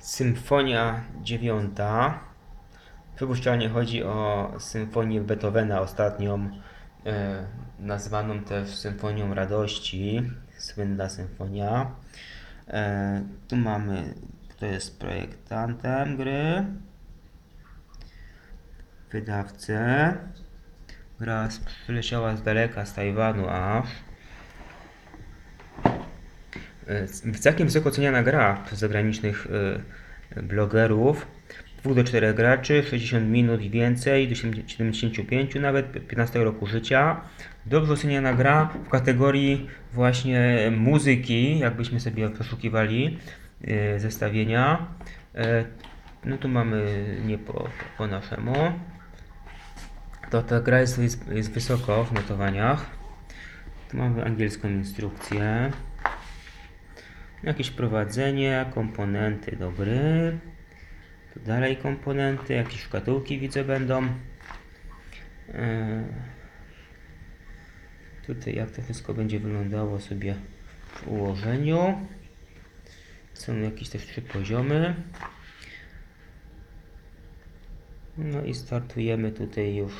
Symfonia dziewiąta. Przypuszczalnie chodzi o symfonię Beethovena, ostatnią, e, nazwaną też Symfonią Radości, słynna symfonia. E, tu mamy, kto jest projektantem gry, wydawcę. Gra przyleciała z daleka, z Tajwanu aż. Całkiem wysoko oceniana gra przez zagranicznych e, blogerów. 2 do 4 graczy, 60 minut i więcej, do 75 nawet, 15 roku życia. Dobrze oceniana gra w kategorii właśnie muzyki, jakbyśmy sobie przeszukiwali e, zestawienia. E, No tu mamy nie po, po naszemu. To ta gra jest, jest wysoko w notowaniach. Tu mamy angielską instrukcję. Jakieś prowadzenie, komponenty do gry. Tu dalej komponenty, jakieś szkatułki widzę będą. Eee, Tutaj jak to wszystko będzie wyglądało sobie w ułożeniu. Są jakieś też trzy poziomy. No i startujemy tutaj już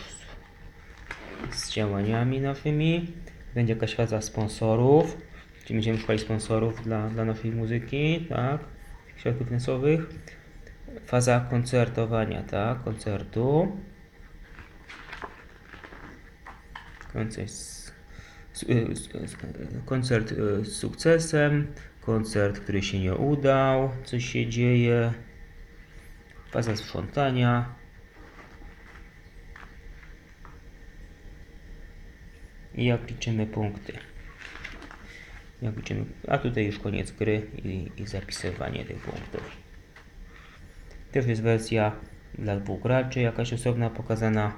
z, z działaniami naszymi. Będzie jakaś faza sponsorów, czyli będziemy szukali sponsorów dla, dla naszej muzyki, tak? Środków finansowych. Faza koncertowania, tak? Koncertu. Koncert z, z, z, z, koncert y, z sukcesem, koncert, który się nie udał, coś się dzieje. Faza sprzątania. I jak liczymy punkty. Jak liczymy, a tutaj już koniec gry i, i zapisywanie tych punktów. Też jest wersja dla dwóch graczy, jakaś osobna pokazana.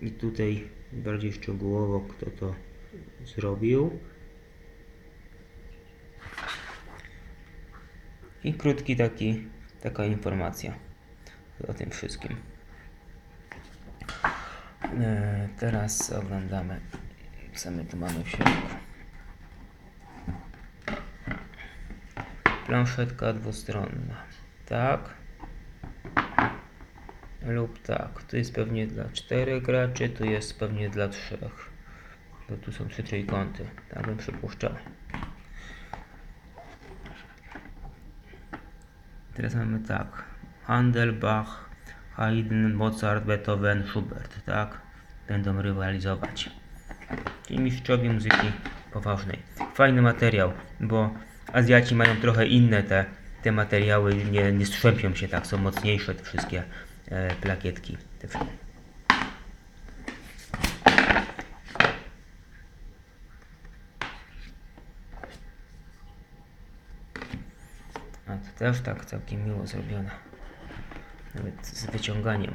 I tutaj bardziej szczegółowo kto to zrobił. I krótki taki, taka informacja o tym wszystkim. E, teraz oglądamy, co my tu mamy w środku. Planszetka dwustronna. Tak. Lub tak. Tu jest pewnie dla czterech graczy, tu jest pewnie dla trzech. Bo tu są trzy trójkąty. Tak bym przypuszczał. Teraz mamy tak. Handel, Bach, Haydn, Mozart, Beethoven, Schubert. Tak. Będą rywalizować. Czyli mistrzowie muzyki poważnej. Fajny materiał, bo Azjaci mają trochę inne te, te materiały, nie, nie strzępią się tak, są mocniejsze te wszystkie e, plakietki. Te wszystkie. A to też tak całkiem miło zrobione. Nawet z wyciąganiem.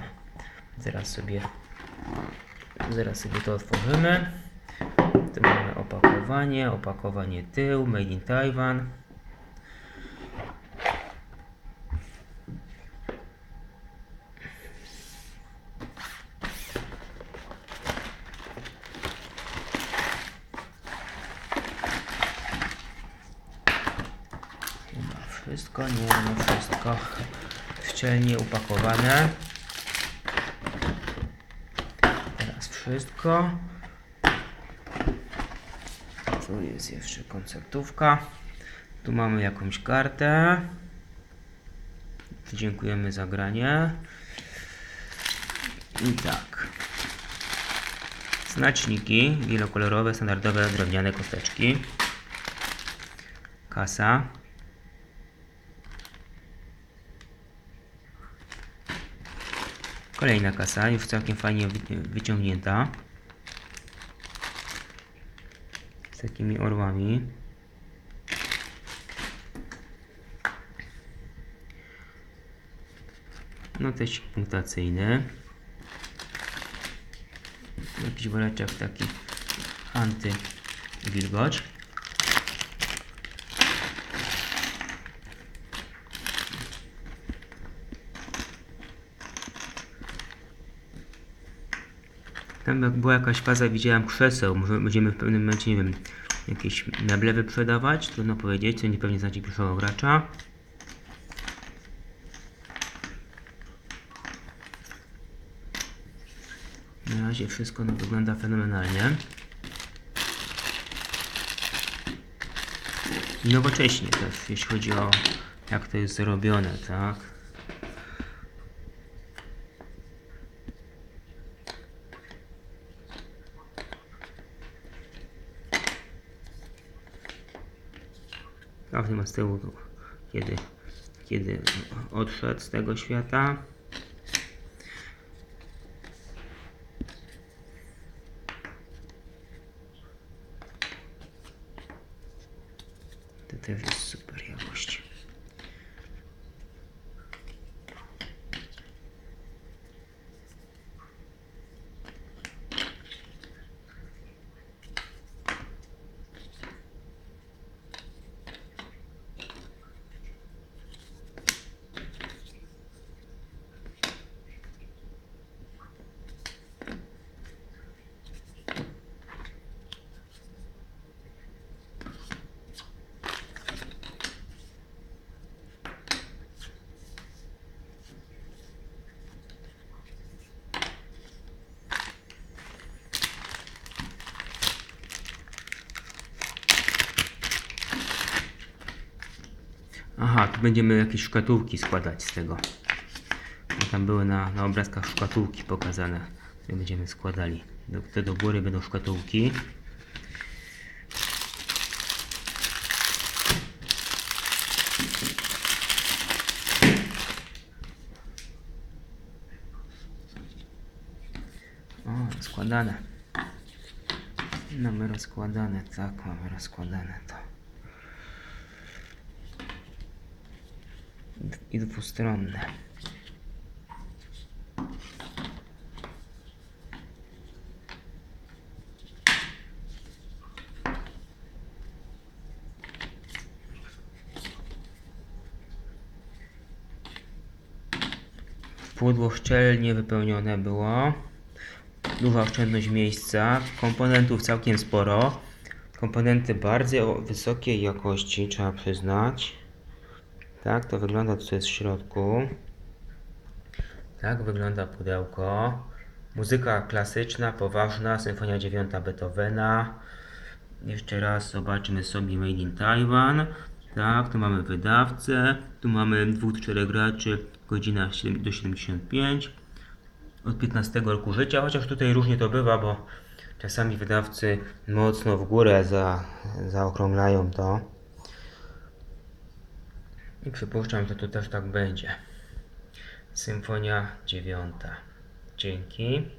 Zaraz sobie zaraz sobie to otworzymy. Mamy opakowanie, opakowanie tył, made in Taiwan. Wszystko, nie, nie wszystko. Szczelnie upakowane. Teraz wszystko. Tu jest jeszcze koncertówka. Tu mamy jakąś kartę. Dziękujemy za granie. I tak. Znaczniki wielokolorowe, standardowe, drewniane kosteczki. Kasa. Kolejna kasa, już całkiem fajnie wy- wyciągnięta. Z takimi orłami. No też punktacyjny. Jakiś woreczek taki antywilgocz. Tam była jakaś faza, widziałem krzeseł. Może będziemy w pewnym momencie, nie wiem, jakieś meble wyprzedawać. Trudno powiedzieć, co nie pewnie znaczy pierwszego gracza. Na razie wszystko no, wygląda fenomenalnie. Nowocześnie też, jeśli chodzi o jak to jest zrobione, tak? Każdy ma z tyłu, kiedy, kiedy odszedł z tego świata. To też jest super tu będziemy jakieś szkatułki składać z tego. Tam były na, na obrazkach szkatułki pokazane. które będziemy składali. Do, te do góry będą szkatułki. O, rozkładane. Mamy rozkładane, tak, mamy rozkładane to. I dwustronne. Pudło szczelnie wypełnione było. Duża oszczędność miejsca. Komponentów całkiem sporo. Komponenty bardzo wysokiej jakości, trzeba przyznać. Tak to wygląda, co jest w środku. Tak wygląda pudełko. Muzyka klasyczna, poważna, Symfonia 9 Beethovena. Jeszcze raz zobaczymy sobie Made in Taiwan. Tak, tu mamy wydawcę, tu mamy dwóch, czterech graczy, godzina 7 do 75 od 15 roku życia, chociaż tutaj różnie to bywa, bo czasami wydawcy mocno w górę za, zaokrąglają to. I przypuszczam, że tu też tak będzie. Symfonia dziewiąta. Dzięki.